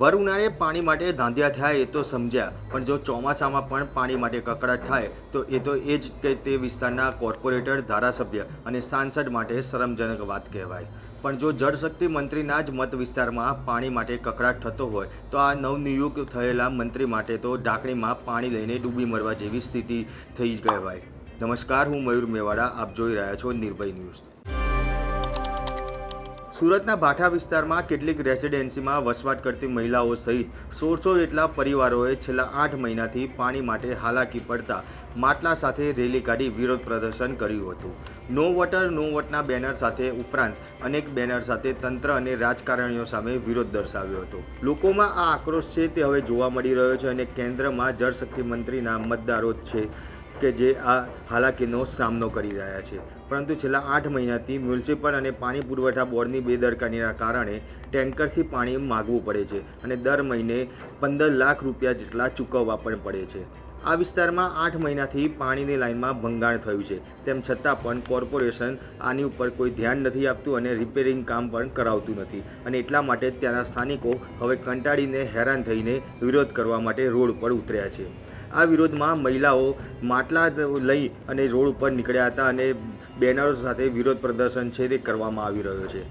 ભર ઉનાળે પાણી માટે ધાંધિયા થાય એ તો સમજ્યા. પણ જો ચોમાસામાં પણ પાણી માટે કકડાટ થાય, તો એ તો એ જ કે તે વિસ્તારના કોર્પોરેટર, ધારાસભ્ય અને સાંસદ માટે શરમજનક વાત કહેવાય. પણ જો જળશક્તિ મંત્રીના જ મત વિસ્તારમાં પાણી માટે કકડાટ થતો હોય, તો આ નવનિયુક્ત થયેલા મંત્રી માટે તો ઢાંકણીમાં પાણી લઈને ડૂબી મરવા જેવી સ્થિતિ થઈ કહેવાય. નમસ્કાર, હું મયુર મેવાડા, આપ જોઈ રહ્યા છો નિર્ભય ન્યૂઝ. સુરતના ભાઠા વિસ્તારમાં કેટલીક રેસિડેન્સીમાં વસવાટ કરતી મહિલાઓ સહિત સોળસો જેટલા પરિવારોએ છેલ્લા આઠ મહિનાથી પાણી માટે હાલાકી પડતા માટલા સાથે રેલી કાઢી વિરોધ પ્રદર્શન કર્યું હતું. નો વોટર, નો વોટના બેનર સાથે ઉપરાંત અનેક બેનર સાથે તંત્ર અને રાજકારણીઓ સામે વિરોધ દર્શાવ્યો હતો. લોકોમાં આ આક્રોશ છે તે હવે જોવા મળી રહ્યો છે અને કેન્દ્રમાં જળશક્તિ મંત્રીના મતદારો છે કે જે આ હાલાકીનો સામનો કરી રહ્યા છે. પરંતુ છેલ્લા આઠ મહિનાથી મ્યુનિસિપલ અને પાણી પુરવઠા બોર્ડની બેદરકારીના કારણે ટેન્કરથી પાણી માગવું પડે છે અને દર મહિને પંદર લાખ રૂપિયા જેટલા ચૂકવવા પણ પડે છે. આ વિસ્તારમાં આઠ મહિનાથી પાણીની લાઇનમાં ભંગાણ થયું છે. તેમ છતાં પણ કોર્પોરેશન આની ઉપર કોઈ ધ્યાન નથી આપતું અને રિપેરિંગ કામ પણ કરાવતું નથી અને એટલા માટે ત્યાંના સ્થાનિકો હવે કંટાળીને હેરાન થઈને વિરોધ કરવા માટે રોડ પર ઉતર્યા છે. આ વિરોધમાં મહિલાઓ માટલા લઈ અને રોડ ઉપર નીકળ્યા હતા અને બેનરો સાથે વિરોધ પ્રદર્શન છે તે કરવામાં આવી રહ્યો છે.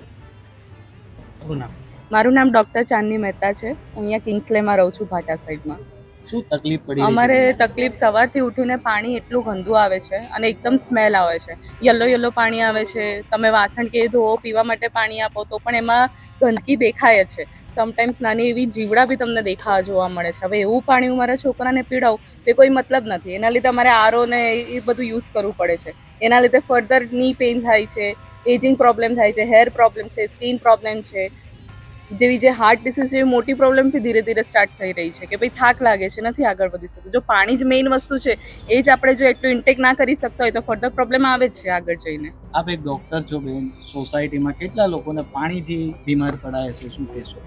મારું નામ ડૉક્ટર ચાંદની મહેતા છે. હું અહીંયા કિંગ્સલેમાં રહું છું ભાટા સાઈડમાં. શું તકલીફ પડી અમારે તકલીફ સવારથી ઉઠીને પાણી એટલું ગંદુ આવે છે અને એકદમ સ્મેલ આવે છે. યલો યલો પાણી આવે છે. તમે વાસણ કે ધોવો પીવા માટે પાણી આપો તો પણ એમાં ગંદકી દેખાય જ છે. સમટાઈમ્સ નાની એવી જીવડા બી તમને દેખાવા જોવા મળે છે. હવે એવું પાણી હું મારા છોકરાને પીડાવું તે કોઈ મતલબ નથી. એના લીધે અમારે આરો ને એ બધું યુઝ કરવું પડે છે. એના લીધે ફર્ધરની પેઇન થાય છે એજિંગ પ્રોબ્લેમ થાય છે હેર પ્રોબ્લેમ છે સ્કિન પ્રોબ્લેમ છે. જેવી જે હાર્ટ ડિસીઝ જેવી મોટી પ્રોબ્લેમથી ધીરે ધીરે સ્ટાર્ટ થઈ રહી છે કે ભાઈ થાક લાગે છે, નથી આગળ વધી શકતું. જો પાણી જ મેઇન વસ્તુ છે, એ જ આપણે જો એટલું ઇન્ટેક ના કરી શકતા હોય તો ફર્ધર પ્રોબ્લેમ આવે જ છે આગળ જઈને. આપ એક ડોક્ટર છો બેન. સોસાયટીમાં કેટલા લોકોને પાણીથી બીમાર પડાય છે? શું કહેશો?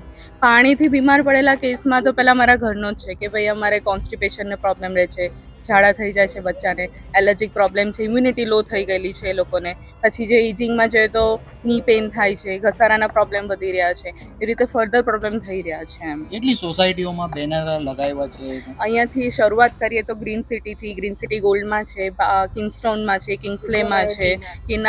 પાણીથી બીમાર પડેલા કેસમાં તો પહેલાં મારા ઘરનો જ છે કે ભાઈ અમારે કોન્સ્ટિપેશનનો પ્રોબ્લેમ રહે છે ઝાડા થઈ જાય છે બચ્ચાને એલર્જીક પ્રોબ્લેમ છે ઇમ્યુનિટી લો થઈ ગયેલી છે એ લોકોને. પછી જે ઇજિંગમાં જોઈએ તો ની પેઇન થાય છે ઘસારાના પ્રોબ્લેમ વધી રહ્યા છે એ રીતે ફર્ધર પ્રોબ્લેમ થઈ રહ્યા છે એમ. કેટલી સોસાયટીઓમાં બેનર લગાવ્યા છે? અહીંયાથી શરૂઆત કરીએ તો ગ્રીન સિટીથી ગ્રીન સિટી ગોલ્ડમાં છે કિંગસ્ટોનમાં છે કિંગ્સલેમાં છે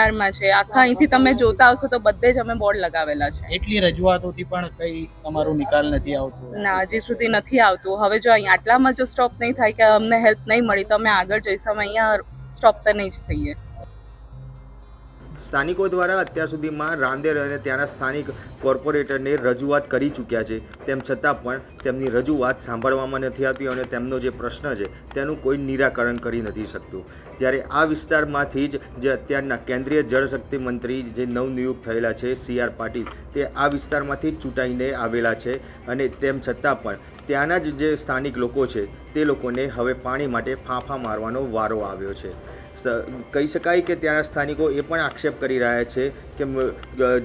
કિન્નારમાં છે. આખા અહીંથી તમે જોતા આવશો તો બધે જ અમે બોર્ડ લગાવેલા છે. એટલી રજૂઆતોથી પણ કઈ તમારો નિકાલ નથી આવતો? ના હજી સુધી નથી આવતું. હવે જો અહીં આટલામાં જો સ્ટોપ નહીં થાય કે અમને હેલ્પ નહીં મળી તો અમે આગળ જઈશું. અમે અહીંયા સ્ટોપ તો નહીં જ થઈએ. સ્થાનિકો દ્વારા અત્યાર સુધીમાં રાંદેર અને ત્યાંના સ્થાનિક કોર્પોરેટરને રજૂઆત કરી ચૂક્યા છે. તેમ છતાં પણ તેમની રજૂઆત સાંભળવામાં નથી આવતી અને તેમનો જે પ્રશ્ન છે તેનું કોઈ નિરાકરણ કરી નથી શકતું. જ્યારે આ વિસ્તારમાંથી જ જે અત્યારના કેન્દ્રીય જળશક્તિ મંત્રી જે નવનિયુક્ત થયેલા છે સી આર પાટીલ, તે આ વિસ્તારમાંથી ચૂંટાઈને આવેલા છે અને તેમ છતાં પણ ત્યાંના જ જે સ્થાનિક લોકો છે તે લોકોને હવે પાણી માટે ફાંફા મારવાનો વારો આવ્યો છે. કહી શકાય કે ત્યાંના સ્થાનિકો એ પણ આક્ષેપ કરી રહ્યા છે કે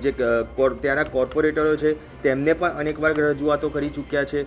જે ત્યાંના કોર્પોરેટરો છે તેમને પણ અનેકવાર રજૂઆતો કરી ચૂક્યા છે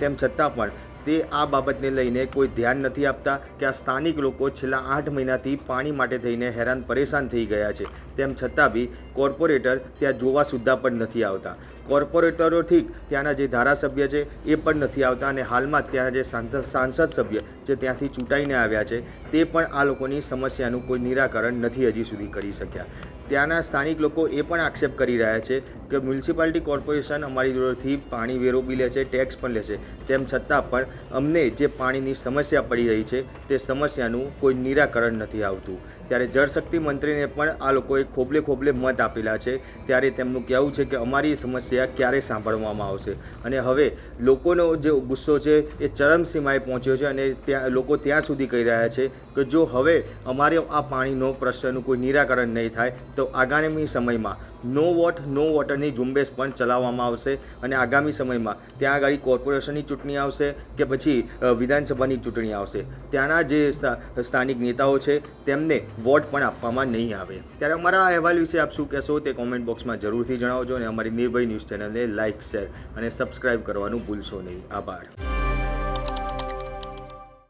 તેમ છતાં પણ તે આ બાબતને લઈને કોઈ ધ્યાન નથી આપતા કે આ સ્થાનિક લોકો છેલ્લા આઠ મહિનાથી પાણી માટે થઈને હેરાન પરેશાન થઈ ગયા છે. તેમ છતાં બી કોર્પોરેટર ત્યાં જોવા સુદ્ધા પણ નથી આવતા. કોર્પોરેટરોથી ત્યાંના જે ધારાસભ્ય છે એ પણ નથી આવતા અને હાલમાં જ ત્યાંના જે સાંસદ સભ્ય જે ત્યાંથી ચૂંટાઈને આવ્યા છે, તે પણ આ લોકોની સમસ્યાનું કોઈ નિરાકરણ નથી હજી સુધી કરી શક્યા. ત્યાંના સ્થાનિક લોકો એ પણ આક્ષેપ કરી રહ્યા છે કે મ્યુનિસિપાલિટી કોર્પોરેશન અમારી જોડેથી પાણી વેરો બી લે છે, ટેક્સ પણ લે છે, તેમ છતાં પણ અમને જે પાણીની સમસ્યા પડી રહી છે, તે સમસ્યાનું કોઈ નિરાકરણ નથી આવતું. ત્યારે જળશક્તિ મંત્રીને પણ આ લોકોએ ખોબલે ખોબલે મત આપેલા છે. ત્યારે તેમનું કહેવું છે કે અમારી સમસ્યા ક્યારે સાંભળવામાં આવશે? અને હવે લોકોનો જે ગુસ્સો છે એ ચરમસીમાએ પહોંચ્યો છે અને ત્યાં લોકો ત્યાં સુધી કહી રહ્યા છે કે જો હવે અમારે આ પાણીનો પ્રશ્નનું કોઈ નિરાકરણ નહીં થાય, તો આગામી સમયમાં નો વોટ, નો વોટરની ઝુંબેશ પણ ચલાવવામાં આવશે અને આગામી સમયમાં ત્યાં આગળ કોર્પોરેશનની ચૂંટણી આવશે કે પછી વિધાનસભાની ચૂંટણી આવશે. ત્યાંના જે સ્થા- સ્થાનિક નેતાઓ છે, તેમને વોટ પણ આપવામાં નહીં આવે. ત્યારે અમારા અહેવાલ વિશે આપ શું કહેશો તે કોમેન્ટ બોક્સમાં જરૂરથી જણાવજો અને અમારી નિર્ભય ન્યૂઝ ચેનલને લાઇક શેર અને સબસ્ક્રાઇબ કરવાનું ભૂલશો નહીં. આભાર.